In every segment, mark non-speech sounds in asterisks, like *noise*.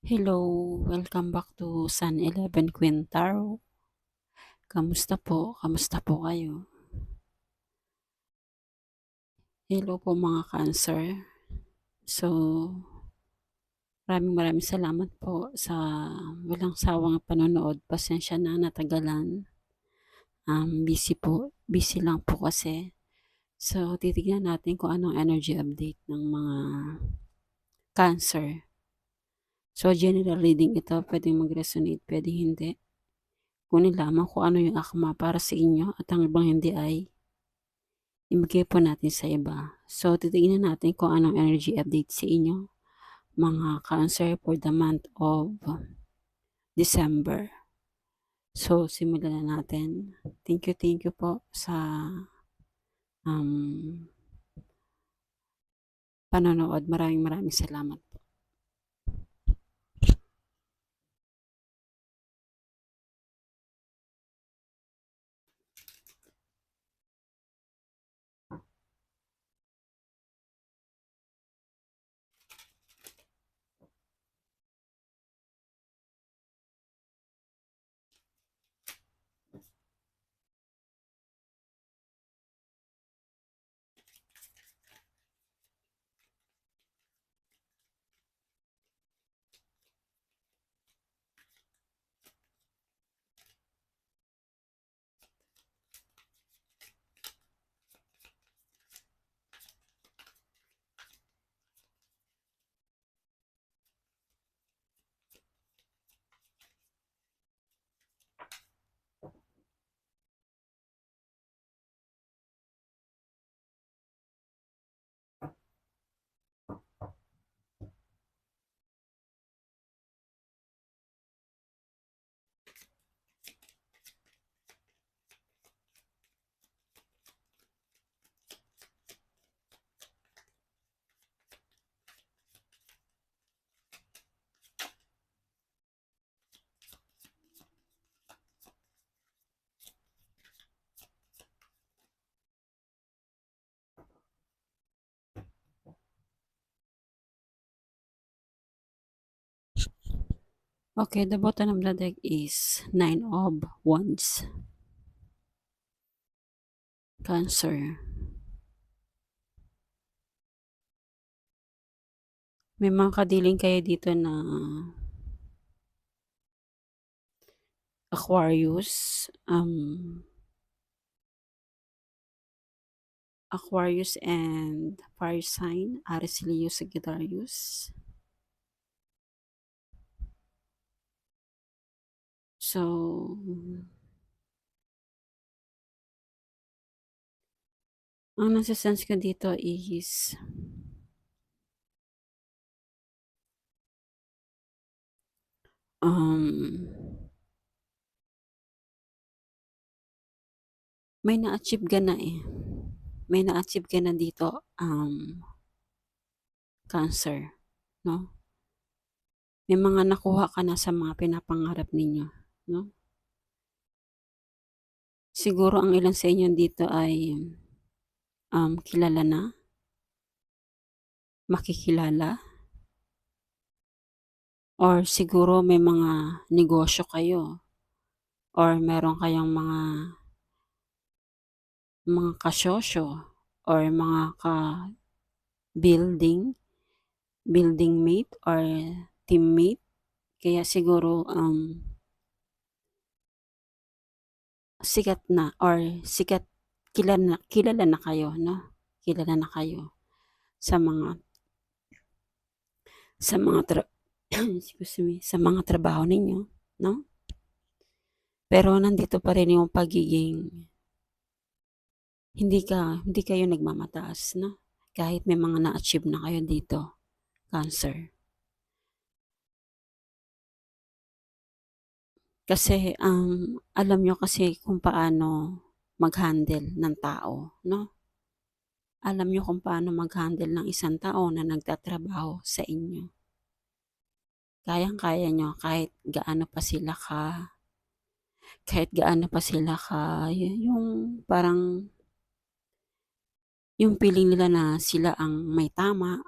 Hello, welcome back to Sun 11 Quintaro. Kamusta po? Kamusta po kayo? Hello po mga cancer. So, maraming maraming salamat po sa walang sawang panonood. Pasensya na natagalan. Um, busy po. Busy lang po kasi. So, titignan natin kung anong energy update ng mga cancer. So, general reading ito. Pwedeng mag-resonate, pwedeng hindi. Kunin lamang kung ano yung akma para sa inyo at ang ibang hindi ay ibigay po natin sa iba. So, titignan natin kung anong energy update sa inyo, mga cancer for the month of December. So, simulan na natin. Thank you, thank you po sa um, panonood. Maraming maraming salamat. Okay, the bottom of the deck is Nine of Wands. Cancer. May mga kadiling kayo dito na Aquarius, um, Aquarius and fire sign, Aries, Leo, Sagittarius. So, ang nasa sense ko dito is um, may na-achieve ka na eh. May na-achieve ka na dito, um, cancer, no? May mga nakuha ka na sa mga pinapangarap ninyo, no? Siguro ang ilan sa inyo dito ay um, kilala na, makikilala, or siguro may mga negosyo kayo, or meron kayong mga mga kasosyo, or mga ka-building, building mate, or teammate. Kaya siguro um, sikat na or sikat kilala na, kilala na kayo, no? Kilala na kayo sa mga sa mga tra *clears throat* excuse me, sa mga trabaho ninyo, no? Pero nandito pa rin yung pagiging hindi ka hindi kayo nagmamataas, no? Kahit may mga na-achieve na kayo dito, cancer. Kasi um, alam nyo kasi kung paano mag-handle ng tao, no? Alam nyo kung paano mag-handle ng isang tao na nagtatrabaho sa inyo. Kayang-kaya nyo kahit gaano pa sila ka, kahit gaano pa sila ka, yung parang yung feeling nila na sila ang may tama,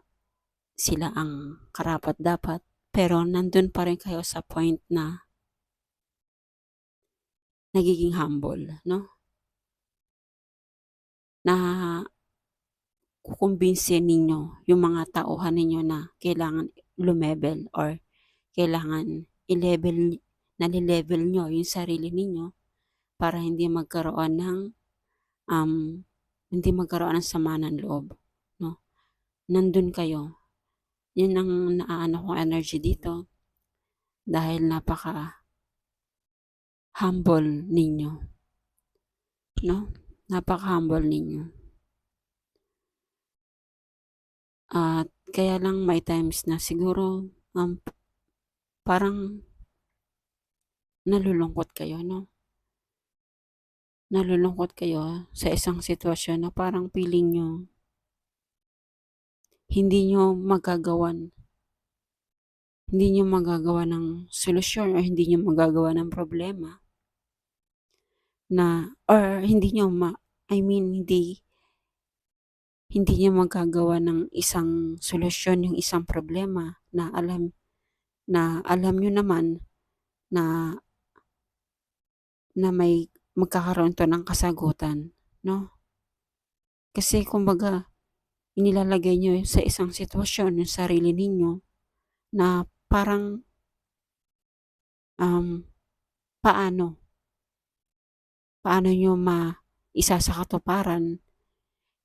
sila ang karapat dapat, pero nandun pa rin kayo sa point na nagiging humble, no? Na kukumbinsi ninyo yung mga tauhan ninyo na kailangan lumebel or kailangan i-level, nalilevel nyo yung sarili ninyo para hindi magkaroon ng um, hindi magkaroon ng sama ng loob. No? Nandun kayo. Yun ang naaano kong energy dito dahil napaka humble ninyo. No? Napaka-humble ninyo. At kaya lang may times na siguro um, parang nalulungkot kayo, no? Nalulungkot kayo sa isang sitwasyon na parang feeling nyo hindi nyo magagawan hindi nyo magagawa ng solusyon or hindi nyo magagawa ng problema na or hindi nyo ma I mean hindi hindi nyo magagawa ng isang solusyon yung isang problema na alam na alam nyo naman na na may magkakaroon to ng kasagutan, no? Kasi kumbaga, inilalagay nyo sa isang sitwasyon yung sarili ninyo na parang um, paano paano nyo ma isa sa katuparan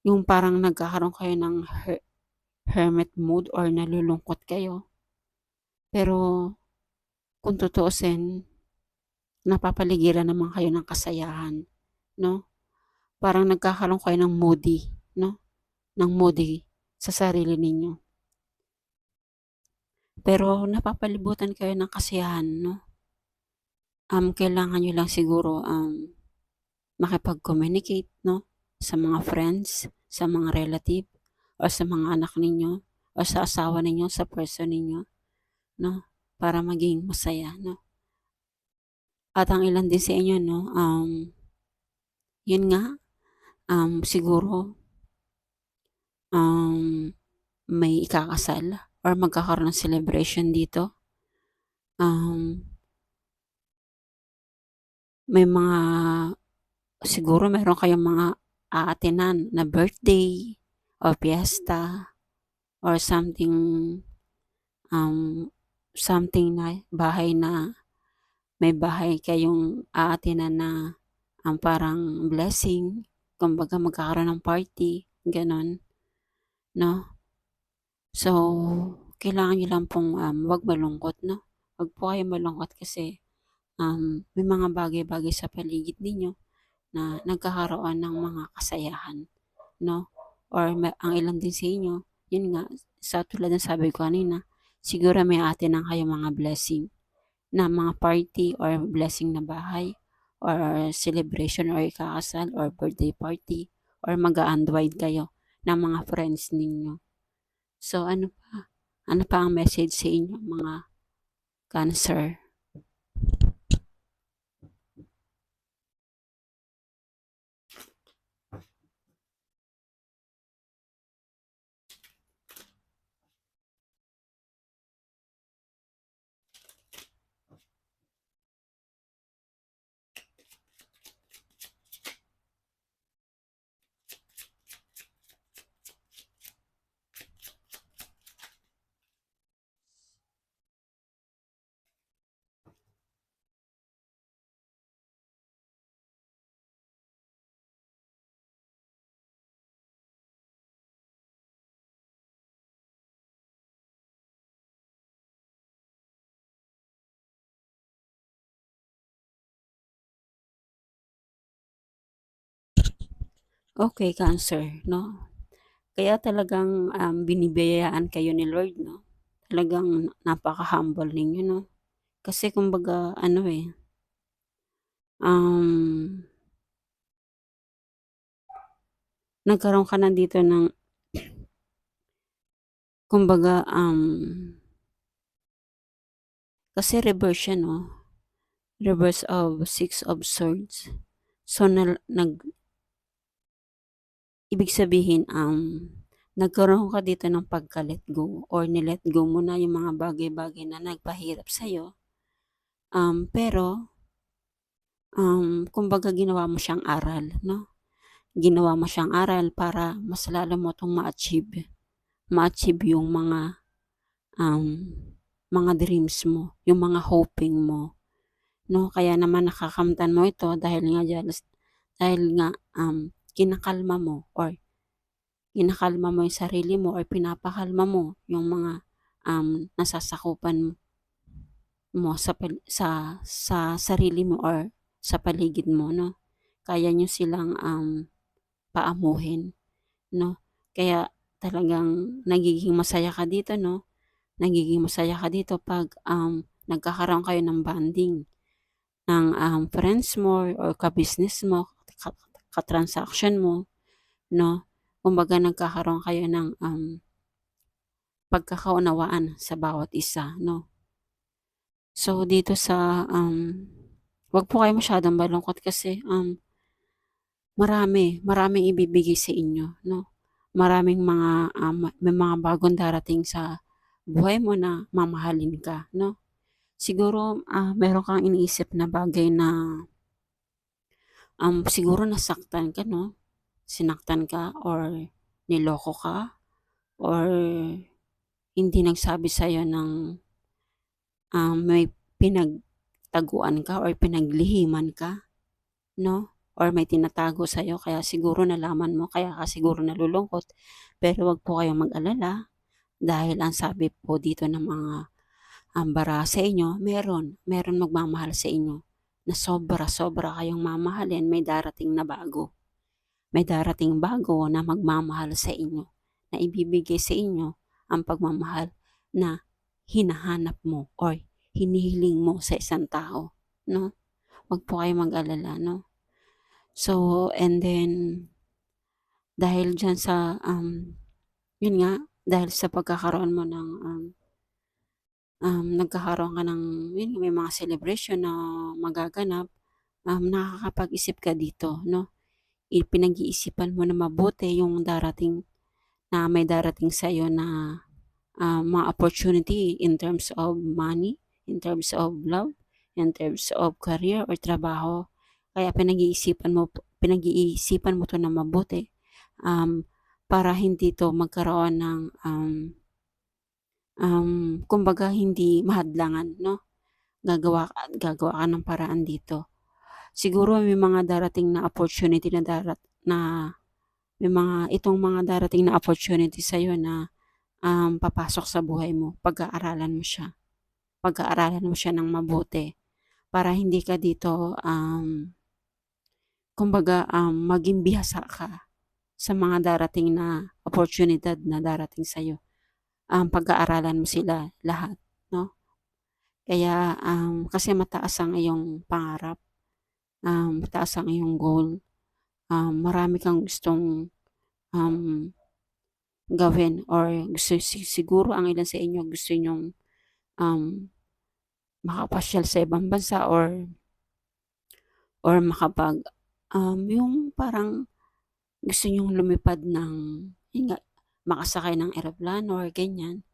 yung parang nagkakaroon kayo ng her hermit mood or nalulungkot kayo. Pero kung tutuusin, napapaligiran naman kayo ng kasayahan, no? Parang nagkakaroon kayo ng moody, no? Ng moody sa sarili ninyo. Pero napapalibutan kayo ng kasiyahan, no? Um, kailangan nyo lang siguro um, makipag-communicate, no? Sa mga friends, sa mga relative, o sa mga anak ninyo, o sa asawa ninyo, sa person ninyo, no? Para maging masaya, no? At ang ilan din sa inyo, no, um, yun nga, um, siguro, um, may ikakasal or magkakaroon ng celebration dito. Um, may mga, siguro meron kayong mga aatinan na birthday or fiesta or something, um, something na bahay na may bahay kayong aatinan na ang parang blessing, kumbaga magkakaroon ng party, ganon, no? So, kailangan nyo lang pong um, wag malungkot, no? Wag po kayo malungkot kasi um, may mga bagay-bagay sa paligid ninyo na nagkakaroon ng mga kasayahan, no? Or may, ang ilan din sa inyo, yun nga, sa tulad ng sabi ko kanina, siguro may atin ng kayo mga blessing na mga party or blessing na bahay or celebration or ikakasal or birthday party or mag-unwind kayo ng mga friends ninyo. So ano pa? Ano pa ang message sa inyo mga cancer? Okay, Cancer, no? Kaya talagang um, binibiyayaan kayo ni Lord, no? Talagang napaka-humble ninyo, no? Kasi kumbaga, ano eh, um, nagkaroon ka na dito ng, kumbaga, um, kasi reverse siya, no? Reverse of Six of Swords. So, na, nag, ibig sabihin, um, nagkaroon ka dito ng pagka-let go or ni-let go mo na yung mga bagay-bagay na nagpahirap sa'yo. Um, pero, um, kumbaga ginawa mo siyang aral, no? Ginawa mo siyang aral para mas lalo mo itong ma-achieve. Ma-achieve yung mga, um, mga dreams mo, yung mga hoping mo, no? Kaya naman nakakamtan mo ito dahil nga dahil nga um, kinakalma mo or kinakalma mo yung sarili mo or pinapakalma mo yung mga um, nasasakupan mo sa, sa, sa sarili mo or sa paligid mo, no? Kaya nyo silang um, paamuhin, no? Kaya talagang nagiging masaya ka dito, no? Nagiging masaya ka dito pag um, nagkakaroon kayo ng bonding ng um, friends mo or ka-business mo, ka-transaction mo, no? Kumbaga nagkakaroon kayo ng um, pagkakaunawaan sa bawat isa, no? So, dito sa, um, wag po kayo masyadong malungkot kasi, um, marami, maraming ibibigay sa inyo, no? Maraming mga, um, may mga bagong darating sa buhay mo na mamahalin ka, no? Siguro, uh, meron kang iniisip na bagay na, um, siguro nasaktan ka, no? sinaktan ka or niloko ka or hindi nagsabi sa'yo ng um, may pinagtaguan ka or pinaglihiman ka, no? Or may tinatago sa'yo kaya siguro nalaman mo, kaya ka siguro nalulungkot. Pero wag po kayong mag-alala dahil ang sabi po dito ng mga um, bara sa inyo, meron, meron magmamahal sa inyo na sobra-sobra kayong mamahalin, may darating na bago may darating bago na magmamahal sa inyo, na ibibigay sa inyo ang pagmamahal na hinahanap mo or hinihiling mo sa isang tao, no? Huwag po kayo mag-alala, no? So, and then, dahil dyan sa, um, yun nga, dahil sa pagkakaroon mo ng, um, um, nagkakaroon ka ng, yun, may mga celebration na magaganap, um, nakakapag-isip ka dito, no? pinag-iisipan mo na mabuti yung darating na may darating sa iyo na uh, mga opportunity in terms of money, in terms of love, in terms of career or trabaho. Kaya pinag-iisipan mo pinag-iisipan mo to na mabuti um, para hindi to magkaroon ng um, um, kumbaga hindi mahadlangan, no? Gagawa, gagawa ka ng paraan dito siguro may mga darating na opportunity na darat na may mga itong mga darating na opportunity sa iyo na um, papasok sa buhay mo. Pag-aaralan mo siya. Pag-aaralan mo siya ng mabuti para hindi ka dito um, kumbaga um, maging bihasa ka sa mga darating na oportunidad na darating sa iyo. Um, pag-aaralan mo sila lahat, no? Kaya um, kasi mataas ang iyong pangarap um, taas ang iyong goal. Um, marami kang gustong um, gawin or gusto, siguro ang ilan sa inyo gusto nyong um, makapasyal sa ibang bansa or or makapag um, yung parang gusto nyong lumipad ng nga, makasakay ng eroplano or ganyan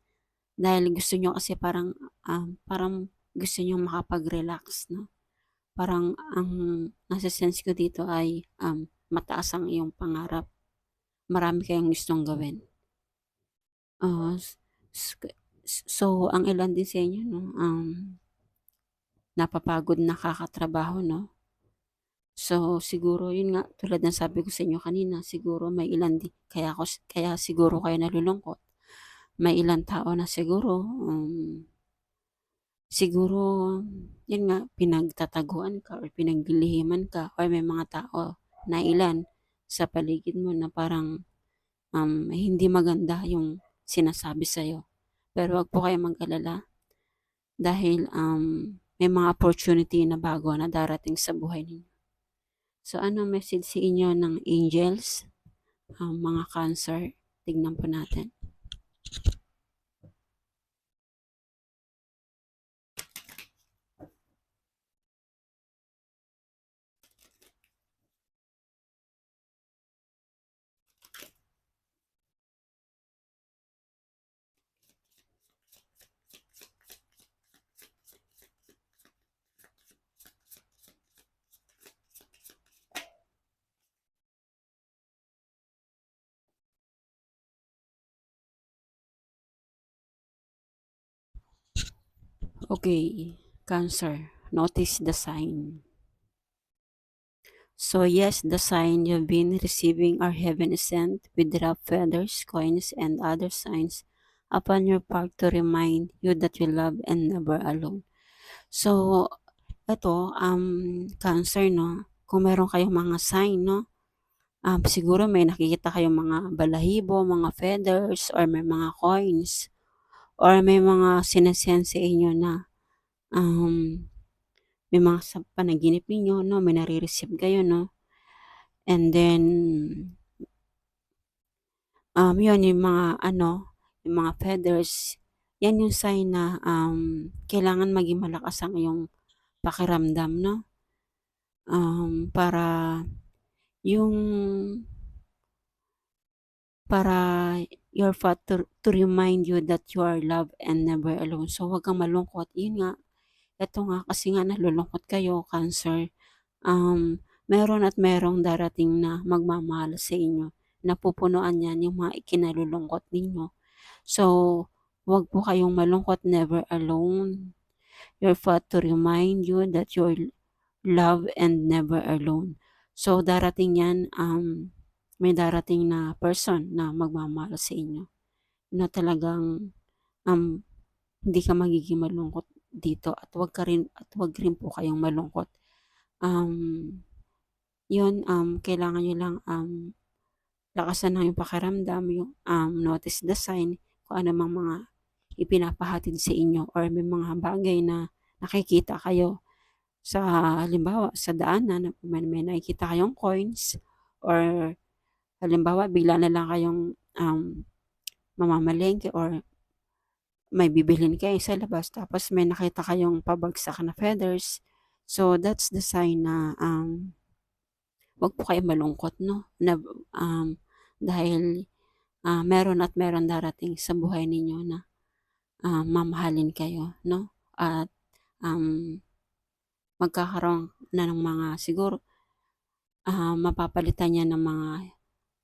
dahil gusto nyo kasi parang um, parang gusto nyo makapag-relax no parang ang nasa sense ko dito ay um, mataas ang iyong pangarap. Marami kayong gustong gawin. Uh, so, ang ilan din sa inyo, no, um, napapagod na kakatrabaho, no? So, siguro, yun nga, tulad ng sabi ko sa inyo kanina, siguro may ilan din, kaya, ko, kaya siguro kayo nalulungkot. May ilan tao na siguro, um, siguro, yun nga, pinagtataguan ka or pinaglilihiman ka or may mga tao na ilan sa paligid mo na parang um, hindi maganda yung sinasabi sa'yo. Pero wag po kayo mag-alala dahil um, may mga opportunity na bago na darating sa buhay ninyo. So, ano message sa inyo ng angels, um, mga cancer? Tignan po natin. Okay, Cancer, notice the sign. So yes, the sign you've been receiving are heaven sent with rough feathers, coins, and other signs upon your part to remind you that you love and never alone. So, ito, um, Cancer, no? Kung meron kayong mga sign, no? Um, siguro may nakikita kayong mga balahibo, mga feathers, or may mga coins, or may mga sinasend sa inyo na um, may mga sa panaginip ninyo, no? May nare-receive kayo, no? And then, um, yun, yung mga, ano, yung mga feathers, yan yung sign na um, kailangan maging malakas ang iyong pakiramdam, no? Um, para yung para your thought to, to remind you that you are loved and never alone. So, huwag kang malungkot. Yun nga, ito nga, kasi nga nalulungkot kayo, cancer. Um, meron at merong darating na magmamahal sa inyo. Napupunuan yan yung mga ikinalulungkot ninyo. So, huwag po kayong malungkot, never alone. Your thought to remind you that you're loved and never alone. So, darating yan, um, may darating na person na magmamahal sa inyo. Na talagang um, hindi ka magiging malungkot dito at wag ka rin at wag rin po kayong malungkot. Um, yun, um, kailangan nyo lang um, lakasan ng yung pakiramdam, yung um, notice the sign, kung ano mang mga ipinapahatid sa inyo or may mga bagay na nakikita kayo sa halimbawa sa daanan, may, may nakikita kayong coins or halimbawa bigla na lang kayong um, mamamalengke or may bibilhin kayo sa labas tapos may nakita kayong pabagsak na feathers. So, that's the sign na um, wag po kayo malungkot, no? Na, um, dahil uh, meron at meron darating sa buhay ninyo na uh, mamahalin kayo, no? At um, magkakaroon na ng mga siguro uh, mapapalitan niya ng mga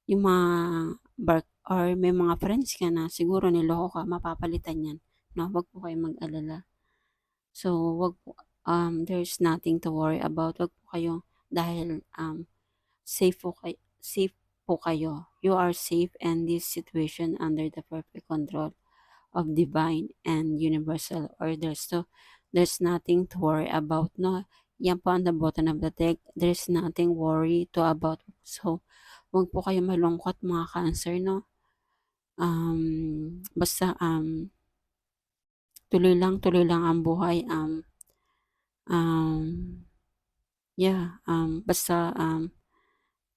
yung mga bark or may mga friends ka na siguro niloko ka, mapapalitan yan. No? Wag po kayo mag-alala. So, wag po, um, there's nothing to worry about. Wag po kayo, dahil um, safe po kayo, safe po kayo. You are safe and this situation under the perfect control of divine and universal order. So, there's nothing to worry about, no? Yan po on the bottom of the deck. There's nothing worry to about. So, Huwag po kayo malungkot mga cancer, no? Um, basta, um, tuloy lang, tuloy lang ang buhay. Um, um, yeah, um, basta, um,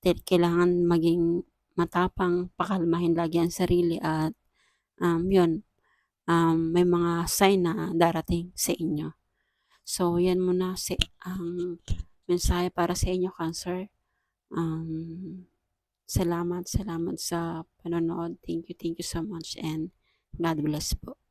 kailangan maging matapang, pakalmahin lagi ang sarili at, um, yun, um, may mga sign na darating sa inyo. So, yan muna si, ang mensahe para sa inyo, Cancer. Um, Salamat, salamat sa panonood. Thank you, thank you so much and God bless po.